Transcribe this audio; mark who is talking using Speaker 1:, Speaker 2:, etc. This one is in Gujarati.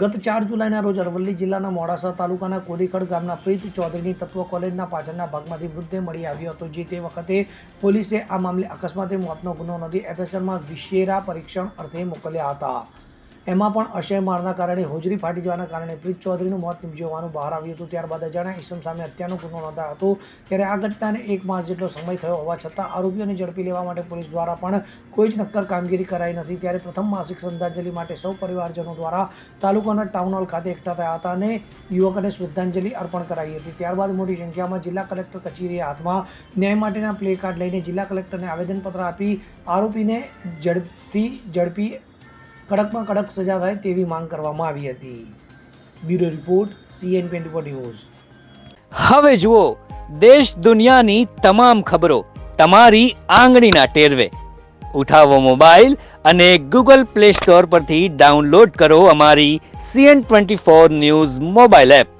Speaker 1: ગત ચાર જુલાઈના રોજ અરવલ્લી જિલ્લાના મોડાસા તાલુકાના કોડીખડ ગામના પ્રીત ચૌધરીની તત્વ કોલેજના પાછળના ભાગમાંથી મૃતદેહ મળી આવ્યો હતો, જે તે વખતે પોલીસે આ મામલે અકસ્માતે મોતનો ગુનો નોંધી એફએસએલમાં વિશેરા પરીક્ષણ અર્થે મોકલ્યા હતા. એમાં પણ અશય મારના કારણે, હોજરી ફાટી જવાના કારણે પ્રીત ચૌધરીનું મોત નીપજ્યું હોવાનું બહાર આવ્યું હતું. ત્યારબાદ અજાણ્યા ઈસમ સામે હત્યાનો ગુનો નોંધાયો હતો. ત્યારે આ ઘટનાને એક માસ જેટલો સમય થયો હોવા છતાં આરોપીઓને ઝડપી લેવા માટે પોલીસ દ્વારા પણ કોઈ જ નક્કર કામગીરી કરાઈ નથી. ત્યારે પ્રથમ માસિક શ્રદ્ધાંજલિ માટે સૌ પરિવારજનો દ્વારા તાલુકાના ટાઉન હોલ ખાતે એકઠા થયા હતા અને યુવકને શ્રદ્ધાંજલિ અર્પણ કરાઈ હતી. ત્યારબાદ મોટી સંખ્યામાં જિલ્લા કલેક્ટર કચેરીએ હાથમાં ન્યાય માટેના પ્લે કાર્ડ લઈને જિલ્લા કલેક્ટરને આવેદનપત્ર આપી આરોપીને ઝડપથી ઝડપી કડકમાં કડક સજા થાય તેવી માંગ કરવામાં આવી હતી. Bureau report CN twenty four news.
Speaker 2: હવે જુઓ, દેશ દુનિયાની તમામ ખબરો તમારી આંગળીના ટેરવે. ઉઠાવો મોબાઈલ અને ગૂગલ પ્લે સ્ટોર પરથી ડાઉનલોડ કરો અમારી CN twenty four news mobile app.